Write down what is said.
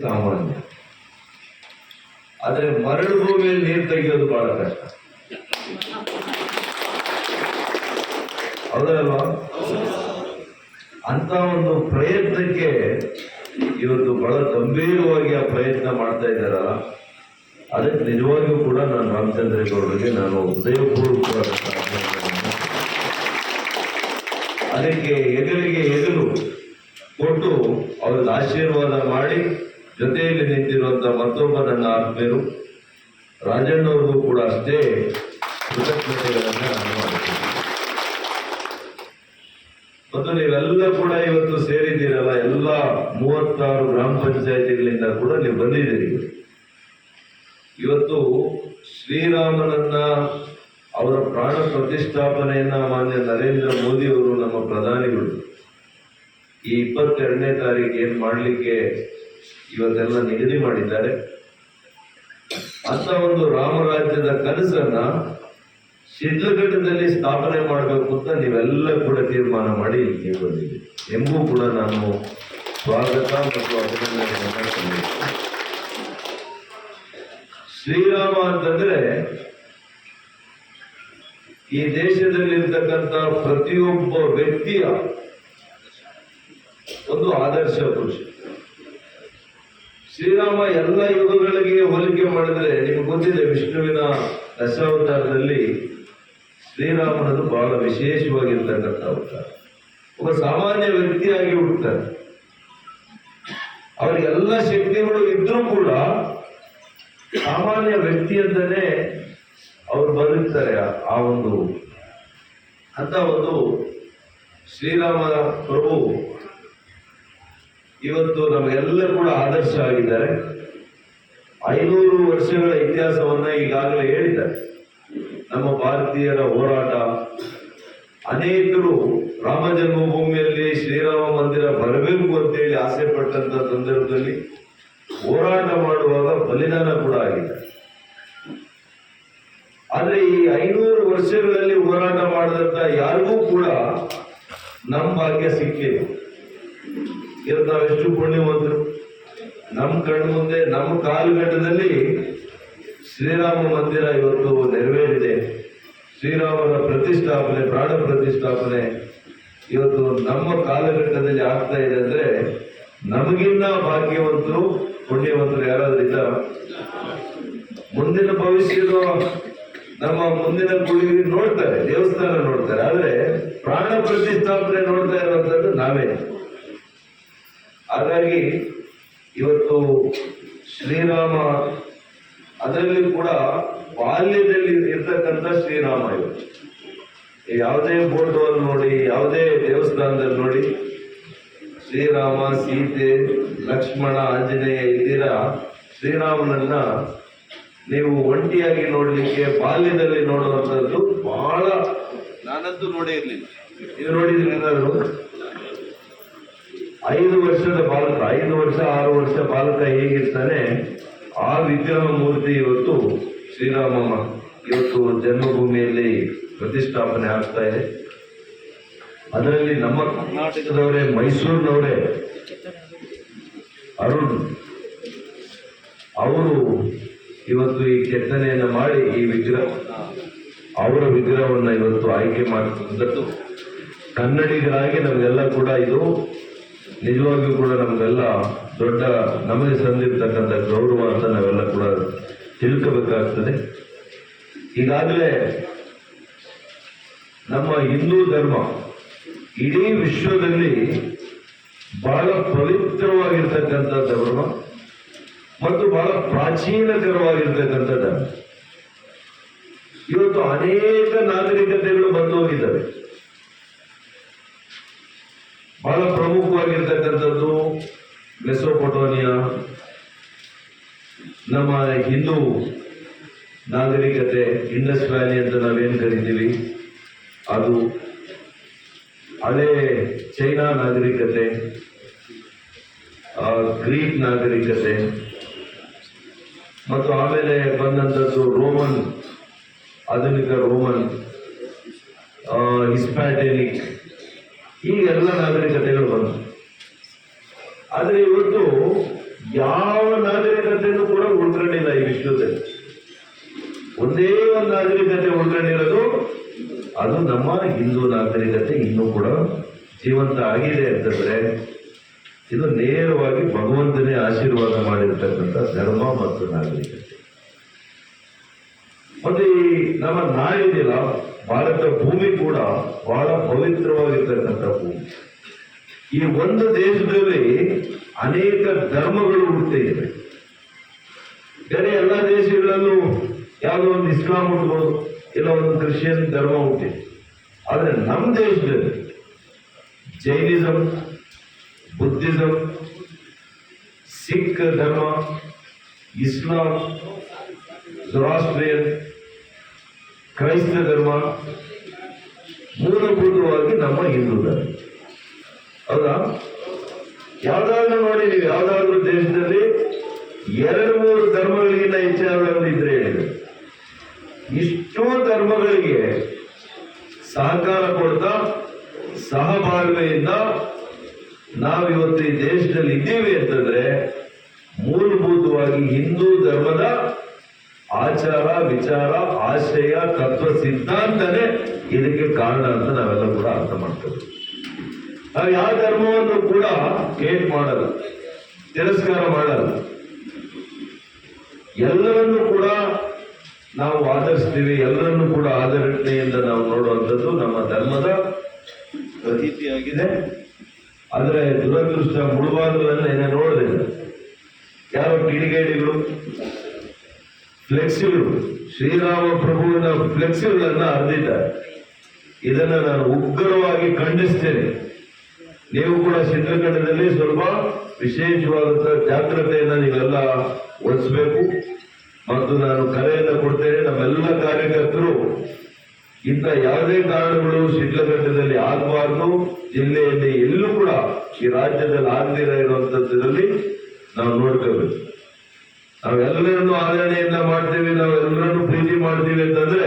ಸಾಮಾನ್ಯ. ಆದರೆ ಮರಳು ಭೂಮಿಯಲ್ಲಿ ನೀರು ತೆಗೆಯೋದು ಬಹಳ ಕಷ್ಟ. ಹೌದಲ್ವಾ? ಅಂತ ಒಂದು ಪ್ರಯತ್ನಕ್ಕೆ ಇವತ್ತು ಬಹಳ ಗಂಭೀರವಾಗಿ ಆ ಪ್ರಯತ್ನ ಮಾಡ್ತಾ ಇದ್ದಾರಲ್ಲ ಅದಕ್ಕೆ ನಿಜವಾಗಿಯೂ ಕೂಡ ನಾನು ರಾಮಚಂದ್ರೇಗೌಡರಿಗೆ ನಾನು ಅಭಿನಂದನೆಯನ್ನು ಅದಕ್ಕೆ ಎದುರಿಗೆ ಎದುರು ಕೊಟ್ಟು ಅವ್ರಿಗೆ ಆಶೀರ್ವಾದ ಮಾಡಿ ಜೊತೆಯಲ್ಲಿ ನಿಂತಿರುವಂತ ಮತ್ತೊಬ್ಬ ನನ್ನ ಆತ್ಮೀಯರು ರಾಜಣ್ಣವ್ರಿಗೂ ಕೂಡ ಅಷ್ಟೇ ಕೃತಜ್ಞತೆಗಳನ್ನ ನಾನು ಮತ್ತು ನೀವೆಲ್ಲ ಕೂಡ ಇವತ್ತು ಸೇರಿದ್ದೀರಲ್ಲ, ಎಲ್ಲ ಮೂವತ್ತಾರು ಗ್ರಾಮ ಪಂಚಾಯತಿಗಳಿಂದ ಕೂಡ ನೀವು ಬಂದಿದ್ದೀರಿ. ಇವತ್ತು ಶ್ರೀರಾಮನನ್ನ ಅವರ ಪ್ರಾಣ ಪ್ರತಿಷ್ಠಾಪನೆಯನ್ನ ಮಾನ್ಯ ನರೇಂದ್ರ ಮೋದಿ ಅವರು ನಮ್ಮ ಪ್ರಧಾನಿಗಳು. ಈ ಇಪ್ಪತ್ತೆರಡನೇ ತಾರೀಕು ಏನ್ ಮಾಡ್ಲಿಕ್ಕೆ ಇವತ್ತೆಲ್ಲ ನಿಗದಿ ಮಾಡಿದ್ದಾರೆ. ಅಂತ ಒಂದು ರಾಮರಾಜ್ಯದ ಕನಸನ್ನ ಶಿಡ್ಲಘಟ್ಟದಲ್ಲಿ ಸ್ಥಾಪನೆ ಮಾಡಬೇಕು ಅಂತ ನೀವೆಲ್ಲ ಕೂಡ ತೀರ್ಮಾನ ಮಾಡಿ ಇಲ್ಲಿ ಬಂದಿದ್ದೀವಿ ಎಂಬೂ ಕೂಡ ನಾನು ಸ್ವಾಗತ ಮತ್ತು ಅಭಿನಂದನೆ ಶ್ರೀರಾಮ ಅಂತಂದ್ರೆ ಈ ದೇಶದಲ್ಲಿರ್ತಕ್ಕಂಥ ಪ್ರತಿಯೊಬ್ಬ ವ್ಯಕ್ತಿಯ ಒಂದು ಆದರ್ಶ ಪುರುಷ. ಶ್ರೀರಾಮ ಎಲ್ಲ ಯುಗಗಳಿಗೆ ಹೋಲಿಕೆ ಮಾಡಿದರೆ ನಿಮ್ಗೆ ಗೊತ್ತಿದೆ ವಿಷ್ಣುವಿನ ದಶಾವತಾರದಲ್ಲಿ ಶ್ರೀರಾಮನದು ಬಹಳ ವಿಶೇಷವಾಗಿರ್ತಕ್ಕಂಥ ಅವತಾರ. ಒಬ್ಬ ಸಾಮಾನ್ಯ ವ್ಯಕ್ತಿಯಾಗಿ ಹುಟ್ಟುತ್ತಾರೆ ಅವರಿಗೆಲ್ಲ ಶಕ್ತಿಗಳು ಇದ್ರೂ ಕೂಡ ಸಾಮಾನ್ಯ ವ್ಯಕ್ತಿ ಅವರು ಬದುಕ್ತಾರೆ ಆ ಒಂದು ಅಂತ ಒಂದು ಶ್ರೀರಾಮ ಪ್ರಭು ಇವತ್ತು ನಮಗೆಲ್ಲ ಕೂಡ ಆದರ್ಶ ಆಗಿದ್ದಾರೆ. ಐನೂರು ವರ್ಷಗಳ ಇತಿಹಾಸವನ್ನ ಈಗಾಗಲೇ ಹೇಳಿದ್ದಾರೆ. ನಮ್ಮ ಭಾರತೀಯರ ಹೋರಾಟ, ಅನೇಕರು ರಾಮ ಜನ್ಮಭೂಮಿಯಲ್ಲಿ ಶ್ರೀರಾಮ ಮಂದಿರ ಬರಬೇಕು ಅಂತೇಳಿ ಆಸೆ ಪಟ್ಟಂತ ಸಂದರ್ಭದಲ್ಲಿ ಹೋರಾಟ ಮಾಡುವಾಗ ಬಲಿದಾನ ಕೂಡ ಆಗಿದೆ. ಆದ್ರೆ ಈ ಐನೂರು ವರ್ಷಗಳಲ್ಲಿ ಹೋರಾಟ ಮಾಡಿದಂತ ಯಾರಿಗೂ ಕೂಡ ನಮ್ಮ ಭಾಗ್ಯ ಸಿಕ್ಕಿಲ್ಲ. ಇವತ್ತು ನಾವೆಷ್ಟು ಪುಣ್ಯವಂತರು. ನಮ್ಮ ಕಣ್ಣು ಮುಂದೆ, ನಮ್ಮ ಕಾಲಘಟ್ಟದಲ್ಲಿ ಶ್ರೀರಾಮ ಮಂದಿರ ಇವತ್ತು ನೆರವೇರಿದೆ. ಶ್ರೀರಾಮನ ಪ್ರತಿಷ್ಠಾಪನೆ, ಪ್ರಾಣ ಪ್ರತಿಷ್ಠಾಪನೆ ಇವತ್ತು ನಮ್ಮ ಕಾಲಘಟ್ಟದಲ್ಲಿ ಆಗ್ತಾ ಇದೆ ಅಂದ್ರೆ ನಮಗಿನ್ನ ಭಾಗ್ಯವಂತರು, ಪುಣ್ಯವಂತರು ಯಾರಾದ್ರಿಂದ? ಮುಂದಿನ ಭವಿಷ್ಯದ ನಮ್ಮ ಮುಂದಿನ ಗುಡಿ ನೋಡ್ತಾರೆ, ದೇವಸ್ಥಾನ ನೋಡ್ತಾರೆ. ಆದ್ರೆ ಪ್ರಾಣ ಪ್ರತಿಷ್ಠಾಪನೆ ನೋಡ್ತಾ ಇರುವಂತದ್ದು ನಾವೇ. ಹಾಗಾಗಿ ಇವತ್ತು ಶ್ರೀರಾಮ, ಅದರಲ್ಲಿ ಕೂಡ ಬಾಲ್ಯದಲ್ಲಿ ಇರ್ತಕ್ಕಂಥ ಶ್ರೀರಾಮ ಇವತ್ತು ಯಾವುದೇ ಬೋರ್ಡ್ ನೋಡಿ, ಯಾವುದೇ ದೇವಸ್ಥಾನದಲ್ಲಿ ನೋಡಿ, ಶ್ರೀರಾಮ, ಸೀತೆ, ಲಕ್ಷ್ಮಣ, ಆಂಜನೇಯ ಇದ್ದೀರಾ, ಶ್ರೀರಾಮನನ್ನ ನೀವು ಒಂಟಿಯಾಗಿ ನೋಡಲಿಕ್ಕೆ, ಬಾಲ್ಯದಲ್ಲಿ ನೋಡುವಂಥದ್ದು ಬಹಳ, ನಾನಂತೂ ನೋಡೇ ನೀವು ನೋಡಿದ್ರಿ ಏನಾದ್ರು? ಐದು ವರ್ಷದ ಬಾಲಕ ಐದು ವರ್ಷ, ಆರು ವರ್ಷ ಬಾಲಕ ಹೇಗಿರ್ತಾನೆ? ಆ ವಿಗ್ರಹ ಮೂರ್ತಿ ಇವತ್ತು ಶ್ರೀರಾಮಮ್ಮ ಇವತ್ತು ಜನ್ಮಭೂಮಿಯಲ್ಲಿ ಪ್ರತಿಷ್ಠಾಪನೆ ಆಗ್ತಾ ಇದೆ. ಅದರಲ್ಲಿ ನಮ್ಮ ಕರ್ನಾಟಕದವರೇ, ಮೈಸೂರಿನವರೇ ಅರುಣ್ ಅವರು ಇವತ್ತು ಈ ಕೆತ್ತನೆಯನ್ನು ಮಾಡಿ ಈ ವಿಗ್ರಹ, ಅವರ ವಿಗ್ರಹವನ್ನು ಇವತ್ತು ಆಯ್ಕೆ ಮಾಡಿಕೊಂಡದ್ದು ಕನ್ನಡಿಗರಾಗಿ ನಮಗೆಲ್ಲ ಕೂಡ ಇದು ನಿಜವಾಗಿಯೂ ಕೂಡ ನಮಗೆಲ್ಲ ದೊಡ್ಡ ನಮಗೆ ಸಂದಿರ್ತಕ್ಕಂಥ ಗೌರವ ಅಂತ ನಾವೆಲ್ಲ ಕೂಡ ತಿಳ್ಕೋಬೇಕಾಗ್ತದೆ. ಈಗಾಗಲೇ ನಮ್ಮ ಹಿಂದೂ ಧರ್ಮ ಇಡೀ ವಿಶ್ವದಲ್ಲಿ ಬಹಳ ಪವಿತ್ರವಾಗಿರ್ತಕ್ಕಂಥ ಧರ್ಮ ಮತ್ತು ಬಹಳ ಪ್ರಾಚೀನಕರವಾಗಿರ್ತಕ್ಕಂಥ ಧರ್ಮ ಇವತ್ತು ಅನೇಕ ನಾಗರಿಕತೆಗಳು ಬಂದು ಹೋಗಿದ್ದಾವೆ. ಬಹಳ ಪ್ರಮುಖವಾಗಿರ್ತಕ್ಕಂಥದ್ದು ಮೆಸೋಪೊಟೋನಿಯಾ ನಮ್ಮ ಹಿಂದೂ ನಾಗರಿಕತೆ ಇಂಡಸ್ ವ್ಯಾಲಿ ಅಂತ ನಾವೇನು ಕರಿತೀವಿ? ಅದು ಹಳೆ ಚೈನಾ ನಾಗರಿಕತೆ ಗ್ರೀಕ್ ನಾಗರಿಕತೆ, ಮತ್ತು ಆಮೇಲೆ ಬಂದಂಥದ್ದು ರೋಮನ್, ಆಧುನಿಕ ರೋಮನ್ ಹಿಸ್ಪ್ಯಾಟೆನಿಕ್. ಈ ಎಲ್ಲ ನಾಗರಿಕತೆಗಳು ಬಂತು ಆದರೆ ಇವತ್ತು ಯಾವ ನಾಗರಿಕತೆಯನ್ನು ಕೂಡ ಉಳ್ಕೊಂಡಿಲ್ಲ ಈ ವಿಶ್ವದಲ್ಲಿ ಒಂದೇ ಒಂದು ನಾಗರಿಕತೆ ಉಳ್ಕೊಂಡಿರೋದು, ಅದು ನಮ್ಮ ಹಿಂದೂ ನಾಗರಿಕತೆ ಇನ್ನೂ ಕೂಡ ಜೀವಂತ ಆಗಿದೆ ಅಂತಂದ್ರೆ, ಇದು ನೇರವಾಗಿ ಭಗವಂತನೇ ಆಶೀರ್ವಾದ ಮಾಡಿರ್ತಕ್ಕಂಥ ಧರ್ಮ ಮತ್ತು ನಾಗರಿಕತೆ. ಮತ್ತೆ ಈ ನಮ್ಮ ನಾಡಿದಿಲ್ಲ ಭಾರತ ಭೂಮಿ ಕೂಡ ಬಹಳ ಪವಿತ್ರವಾಗಿರ್ತಕ್ಕಂಥ ಭೂಮಿ. ಈ ಒಂದು ದೇಶದಲ್ಲಿ ಅನೇಕ ಧರ್ಮಗಳು ಹುಟ್ಟಿವೆ ಬೇರೆ ಎಲ್ಲ ದೇಶಗಳಲ್ಲೂ ಯಾವುದೋ ಒಂದು ಇಸ್ಲಾಂ ಹುಟ್ಬೋದು, ಇಲ್ಲ ಒಂದು ಕ್ರಿಶ್ಚಿಯನ್ ಧರ್ಮ ಹುಟ್ಟಿದೆ ಆದರೆ ನಮ್ಮ ದೇಶದಲ್ಲಿ ಜೈನಿಸಂ, ಬುದ್ಧಿಸಂ, ಸಿಖ್ ಧರ್ಮ, ಇಸ್ಲಾಂ ಜೊರಾಸ್ಟ್ರಿಯನ್ ಕ್ರೈಸ್ತ ಧರ್ಮ ಮೂಲಭೂತವಾಗಿ ನಮ್ಮ ಹಿಂದೂ ಧರ್ಮ. ಹೌದಾ? ಯಾವ್ದಾದ್ರು ನೋಡಿ ನೀವು, ಯಾವ್ದಾದ್ರು ದೇಶದಲ್ಲಿ ಎರಡು, ಮೂರು ಧರ್ಮಗಳಿಗಿಂತ ಹೆಚ್ಚಾಗಿ ಇದ್ರೆ ಹೇಳಿದ್ರು. ಇಷ್ಟೋ ಧರ್ಮಗಳಿಗೆ ಸಹಕಾರ ಕೊಡ್ತಾ ಸಹಬಾಳ್ವೆಯಿಂದ ನಾವಿವತ್ತು ಈ ದೇಶದಲ್ಲಿ ಇದ್ದೀವಿ ಅಂತಂದ್ರೆ ಮೂಲಭೂತವಾಗಿ ಹಿಂದೂ ಧರ್ಮದ ಆಚಾರ, ವಿಚಾರ ಆಶಯ ತತ್ವ ಸಿದ್ಧಾಂತನೇ ಇದಕ್ಕೆ ಕಾರಣ ಅಂತ ನಾವೆಲ್ಲ ಕೂಡ ಅರ್ಥ ಮಾಡ್ತೇವೆ. ನಾವು ಯಾವ ಧರ್ಮವನ್ನು ಕೂಡ ಏಟ್ ಮಾಡಲ್ಲ, ತಿರಸ್ಕಾರ ಮಾಡಲ್ಲ. ಎಲ್ಲರನ್ನು ಕೂಡ ನಾವು ಆಧರಿಸ್ತೀವಿ, ಎಲ್ಲರನ್ನು ಕೂಡ ಆಧರಣೆಯಿಂದ ನಾವು ನೋಡುವಂಥದ್ದು ನಮ್ಮ ಧರ್ಮದ ಪ್ರತೀತಿಯಾಗಿದೆ. ಆದರೆ ದುರದೃಷ್ಟ ಮುಳುಬಾಗಿಲನ್ನ ಏನೇ ನೋಡಿದೆ ಯಾರೋ ಕಿಡಿಗೇಡಿಗಳು ಫ್ಲೆಕ್ಸಿಗಳು ಶ್ರೀರಾಮ ಪ್ರಭುವಿನ ಫ್ಲೆಕ್ಸಿಗಳನ್ನ ಹರಿದಿದ್ದಾರೆ ಇದನ್ನ ನಾನು ಉಗ್ರವಾಗಿ ಖಂಡಿಸ್ತೇನೆ. ನೀವು ಕೂಡ ಚಿತ್ರಕಂಡದಲ್ಲಿ ಸ್ವಲ್ಪ ವಿಶೇಷವಾದಂತಹ ಜಾಗ್ರತೆಯನ್ನ ನೀವೆಲ್ಲ ವಹಿಸಬೇಕು. ಮತ್ತು ನಾನು ಕರೆಯನ್ನ ಕೊಡ್ತೇನೆ, ನಮ್ಮೆಲ್ಲ ಕಾರ್ಯಕರ್ತರು ಇಂಥ ಯಾವುದೇ ಕಾರಣಗಳು ಶಿಡ್ಲಘಟ್ಟದಲ್ಲಿ ಆಗಬಾರದು, ಜಿಲ್ಲೆಯಲ್ಲಿ ಎಲ್ಲೂ ಕೂಡ ಈ ರಾಜ್ಯದಲ್ಲಿ ಆಗದಿರ Mardin'e tanı